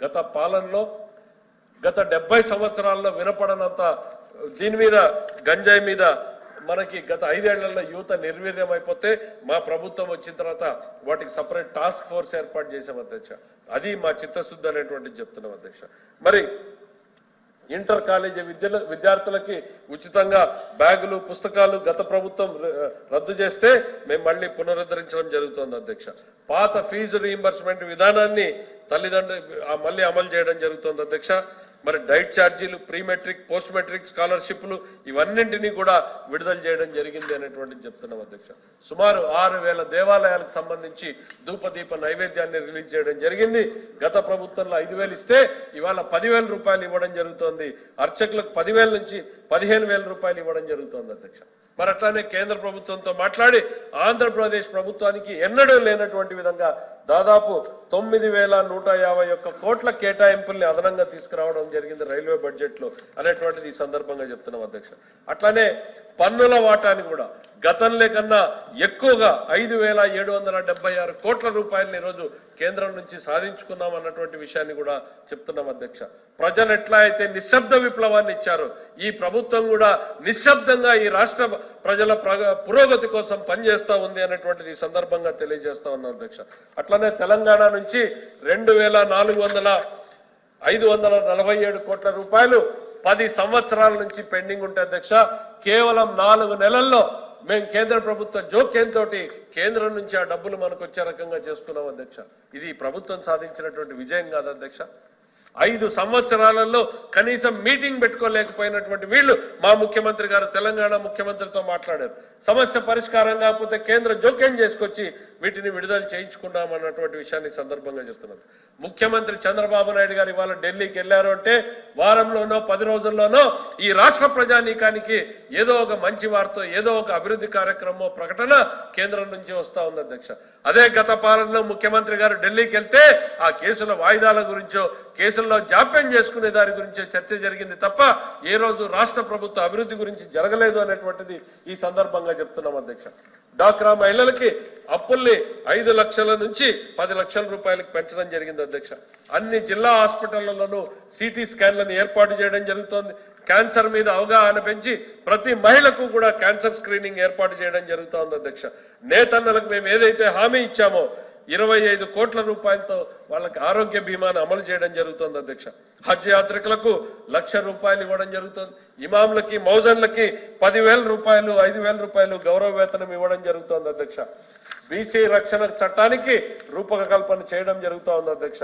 గత పాలనలో గత డెబ్బై సంవత్సరాల్లో వినపడనంత దీని మీద గంజాయి మీద మనకి గత ఐదేళ్ళలో యువత నిర్వీర్యం అయిపోతే మా ప్రభుత్వం వచ్చిన తర్వాత వాటికి సపరేట్ టాస్క్ ఫోర్స్ ఏర్పాటు చేసాం అధ్యక్ష. అది మా చిత్తశుద్ధి అనేటువంటిది చెప్తున్నాం అధ్యక్ష. మరి ఇంటర్ కాలేజీ విద్యల విద్యార్థులకి ఉచితంగా బ్యాగులు పుస్తకాలు గత ప్రభుత్వం ర- రద్దు చేస్తే మేము మళ్ళీ పునరుద్ధరించడం జరుగుతోంది అధ్యక్ష. పాత ఫీజు రీయింబర్స్మెంట్ విధానాన్ని తల్లిదండ్రులు మళ్ళీ అమలు చేయడం జరుగుతోంది అధ్యక్ష. మరి డైట్ ఛార్జీలు ప్రీ మెట్రిక్ పోస్ట్ మెట్రిక్ స్కాలర్షిప్లు ఇవన్నింటినీ కూడా విడుదల చేయడం జరిగింది అనేటువంటిది చెప్తున్నాం అధ్యక్ష. సుమారు ఆరు వేల దేవాలయాలకు సంబంధించి ధూపదీప నైవేద్యాన్ని రిలీజ్ చేయడం జరిగింది. గత ప్రభుత్వంలో ఐదు వేలు ఇస్తే ఇవాళ పదివేల రూపాయలు ఇవ్వడం జరుగుతోంది. అర్చకులకు పదివేల నుంచి పదిహేను వేల రూపాయలు ఇవ్వడం జరుగుతోంది అధ్యక్ష. మరి అట్లానే కేంద్ర ప్రభుత్వంతో మాట్లాడి ఆంధ్రప్రదేశ్ ప్రభుత్వానికి ఎన్నడూ లేనటువంటి విధంగా దాదాపు తొమ్మిది వేల నూట యాభై ఒక్క కోట్ల కేటాయింపుల్ని అదనంగా తీసుకురావడం జరిగింది రైల్వే బడ్జెట్లో అనేటువంటిది ఈ సందర్భంగా చెప్తున్నాం అధ్యక్ష. అట్లానే పన్నుల వాటాని కూడా గతంలో కన్నా ఎక్కువగా ఐదు వేల ఏడు వందల డెబ్బై ఆరు కోట్ల రూపాయలను ఈరోజు కేంద్రం నుంచి సాధించుకున్నాం అన్నటువంటి విషయాన్ని కూడా చెప్తున్నాం అధ్యక్ష. ప్రజలు ఎట్లా అయితే నిశ్శబ్ద విప్లవాన్ని ఇచ్చారో ఈ ప్రభుత్వం కూడా నిశ్శబ్దంగా ఈ రాష్ట్ర ప్రజల పురోగతి కోసం పనిచేస్తూ ఉంది అనేటువంటిది సందర్భంగా తెలియజేస్తా ఉన్నాం అధ్యక్ష. అట్లనే తెలంగాణ నుంచి రెండు వేల నాలుగు వందల ఐదు వందల నలభై ఏడు కోట్ల రూపాయలు పది సంవత్సరాల నుంచి పెండింగ్ ఉంటే అధ్యక్ష కేవలం నాలుగు నెలల్లో మేము కేంద్ర ప్రభుత్వ జోక్యంతో కేంద్రం నుంచి ఆ డబ్బులు మనకు వచ్చే రకంగా చేసుకున్నాం అధ్యక్ష. ఇది ప్రభుత్వం సాధించినటువంటి విజయం కాదు అధ్యక్ష. ఐదు సంవత్సరాలలో కనీసం మీటింగ్ పెట్టుకోలేకపోయినటువంటి వీళ్ళు మా ముఖ్యమంత్రి గారు తెలంగాణ ముఖ్యమంత్రితో మాట్లాడారు. సమస్య పరిష్కారం కాకపోతే కేంద్ర జోక్యం చేసుకొచ్చి వీటిని విడుదల చేయించుకున్నాం అన్నటువంటి విషయాన్ని సందర్భంగా చెప్తున్నారు. ముఖ్యమంత్రి చంద్రబాబు నాయుడు గారు ఇవాళ ఢిల్లీకి వెళ్ళారు అంటే వారంలోనో పది రోజుల్లోనో ఈ రాష్ట్ర ప్రజానీకానికి ఏదో ఒక మంచి వార్త ఏదో ఒక అభివృద్ధి కార్యక్రమం ప్రకటన కేంద్రం నుంచి వస్తా ఉంది అధ్యక్ష. అదే గత పాలనలో ముఖ్యమంత్రి గారు ఢిల్లీకి వెళ్తే ఆ కేసుల వాయిదాల గురించో కేసుల్లో జాప్యం చేసుకునే దాని గురించో చర్చ జరిగింది తప్ప ఏ రోజు రాష్ట్ర ప్రభుత్వ అభివృద్ధి గురించి జరగలేదు అనేటువంటిది ఈ సందర్భంగా చెప్తున్నాం అధ్యక్ష. డాక్రా మహిళలకి అప్పుల్ని ఐదు లక్షల నుంచి పది లక్షల రూపాయలకు పెంచడం జరిగింది అధ్యక్ష. అన్ని జిల్లా హాస్పిటళ్ళలోనూ సిటీ స్కాన్లను ఏర్పాటు చేయడం జరుగుతోంది. క్యాన్సర్ మీద అవగాహన పెంచి ప్రతి మహిళకు కూడా క్యాన్సర్ స్క్రీనింగ్ ఏర్పాటు చేయడం జరుగుతోంది అధ్యక్ష. నేతన్నలకు మేము ఏదైతే హామీ ఇచ్చామో ఇరవై ఐదు కోట్ల రూపాయలతో వాళ్ళకి ఆరోగ్య బీమాను అమలు చేయడం జరుగుతోంది అధ్యక్ష. హజ్ యాత్రికులకు లక్ష రూపాయలు ఇవ్వడం జరుగుతుంది. ఇమాంలకి మౌజన్లకి పదివేల రూపాయలు ఐదు వేల రూపాయలు గౌరవ వేతనం ఇవ్వడం జరుగుతోంది అధ్యక్ష. బీసీ రక్షణ చట్టానికి రూపకల్పన చేయడం జరుగుతోంది అధ్యక్ష.